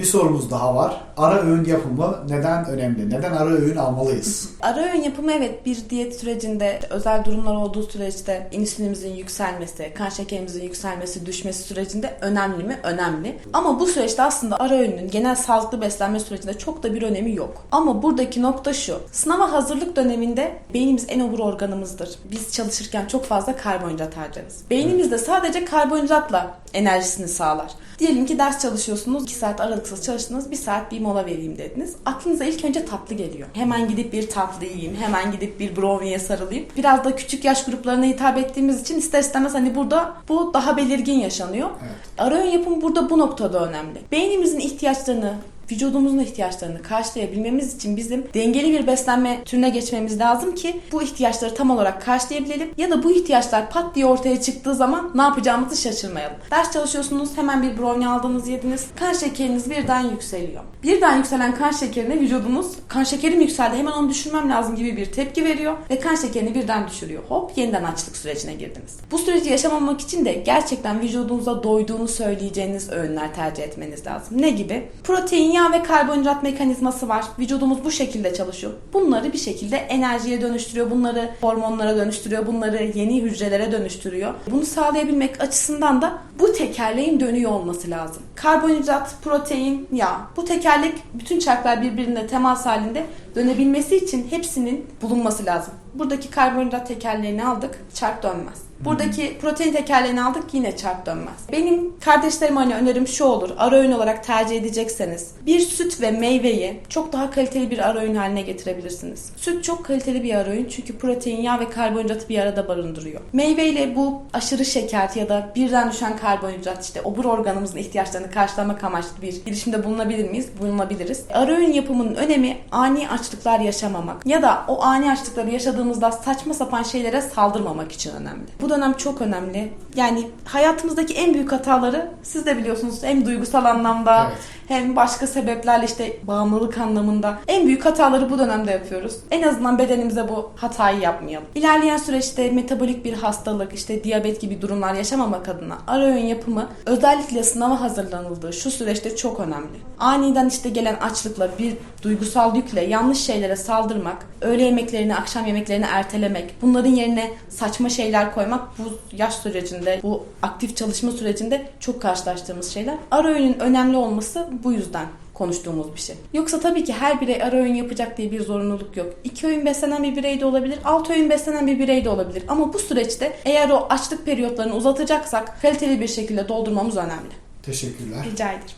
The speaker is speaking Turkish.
Bir sorumuz daha var. Ara öğün yapımı neden önemli? Neden ara öğün almalıyız? Ara öğün yapımı evet bir diyet sürecinde özel durumlar olduğu süreçte insülinimizin yükselmesi, kan şekerimizin yükselmesi, düşmesi sürecinde önemli mi? Önemli. Ama bu süreçte aslında ara öğünün genel sağlıklı beslenme sürecinde çok da bir önemi yok. Ama buradaki nokta şu. Sınava hazırlık döneminde beynimiz en obur organımızdır. Biz çalışırken çok fazla karbonhidrat harcarız. Beynimiz de sadece karbonhidratla enerjisini sağlar. Diyelim ki ders çalışıyorsunuz, 2 saat aralıksız çalıştınız, 1 saat bir mola vereyim dediniz. Aklınıza ilk önce tatlı geliyor. Hemen gidip bir tatlı yiyeyim, hemen gidip bir brownie'ye sarılayım. Biraz da küçük yaş gruplarına hitap ettiğimiz için ister istemez hani burada bu daha belirgin yaşanıyor. Evet. Ara öğün yapımı burada bu noktada önemli. Beynimizin ihtiyaçlarını, vücudumuzun ihtiyaçlarını karşılayabilmemiz için bizim dengeli bir beslenme türüne geçmemiz lazım ki bu ihtiyaçları tam olarak karşılayabilelim ya da bu ihtiyaçlar pat diye ortaya çıktığı zaman ne yapacağımızı şaşırmayalım. Ders çalışıyorsunuz hemen bir brownie aldınız yediniz kan şekeriniz birden yükseliyor. Birden yükselen kan şekerine vücudumuz kan şekerim yükseldi hemen onu düşürmem lazım gibi bir tepki veriyor ve kan şekerini birden düşürüyor. Hop yeniden açlık sürecine girdiniz. Bu süreci yaşamamak için de gerçekten vücudunuza doyduğunu söyleyeceğiniz öğünler tercih etmeniz lazım. Ne gibi? Protein, yağ ve karbonhidrat mekanizması var. Vücudumuz bu şekilde çalışıyor. Bunları bir şekilde enerjiye dönüştürüyor. Bunları hormonlara dönüştürüyor. Bunları yeni hücrelere dönüştürüyor. Bunu sağlayabilmek açısından da bu tekerleğin dönüyor olması lazım. Karbonhidrat, protein, yağ. Bu tekerlek bütün çarklar birbirine temas halinde dönebilmesi için hepsinin bulunması lazım. Buradaki karbonhidrat tekerleğini aldık, çark dönmez. Buradaki protein tekerleğini aldık yine çark dönmez. Benim kardeşlerime hani önerim şu olur. Ara öğün olarak tercih edecekseniz bir süt ve meyveyi çok daha kaliteli bir ara öğün haline getirebilirsiniz. Süt çok kaliteli bir ara öğün çünkü protein, yağ ve karbonhidratı bir arada barındırıyor. Meyveyle bu aşırı şeker ya da birden düşen karbonhidrat işte obur organımızın ihtiyaçlarını karşılamak amaçlı bir girişimde bulunabilir miyiz? Bulunabiliriz. Ara öğün yapımının önemi ani açlıklar yaşamamak ya da o ani açlıkları yaşadığımızda saçma sapan şeylere saldırmamak için önemli. Bu dönem çok önemli. Yani hayatımızdaki en büyük hataları siz de biliyorsunuz hem duygusal anlamda Evet. hem başka sebeplerle işte bağımlılık anlamında en büyük hataları bu dönemde yapıyoruz. En azından bedenimize bu hatayı yapmayalım. İlerleyen süreçte metabolik bir hastalık, işte diyabet gibi durumlar yaşamamak adına ara öğün yapımı özellikle sınava hazırlanıldığı şu süreçte çok önemli. Aniden işte gelen açlıkla bir duygusal yükle yanlış şeylere saldırmak, öğle yemeklerini, akşam yemeklerini ertelemek, bunların yerine saçma şeyler koymak bu yaş sürecinde, bu aktif çalışma sürecinde çok karşılaştığımız şeyler. Ara öğünün önemli olması bu yüzden konuştuğumuz bir şey. Yoksa tabii ki her birey ara öğün yapacak diye bir zorunluluk yok. İki öğün beslenen bir birey de olabilir, altı öğün beslenen bir birey de olabilir. Ama bu süreçte eğer o açlık periyotlarını uzatacaksak kaliteli bir şekilde doldurmamız önemli. Teşekkürler. Rica ederim.